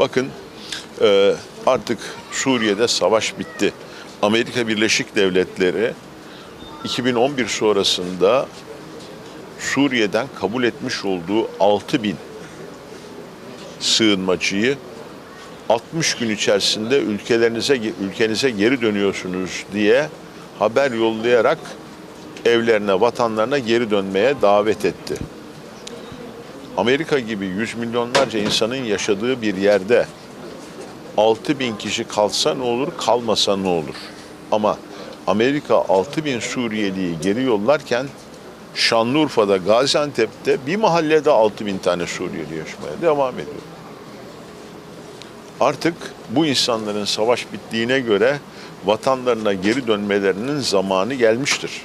Bakın e, artık Suriye'de savaş bitti. Amerika Birleşik Devletleri 2011 sonrasında Suriye'den kabul etmiş olduğu 6 bin sığınmacıyı 60 gün içerisinde ülkelerinize ülkenize geri dönüyorsunuz diye haber yollayarak evlerine, vatanlarına geri dönmeye davet etti. Amerika gibi yüz milyonlarca insanın yaşadığı bir yerde 6 bin kişi kalsa ne olur, kalmasa ne olur? Ama Amerika 6 bin Suriyeliyi geri yollarken Şanlıurfa'da, Gaziantep'te bir mahallede 6 bin tane Suriyeli yaşamaya devam ediyor. Artık bu insanların savaş bittiğine göre vatanlarına geri dönmelerinin zamanı gelmiştir.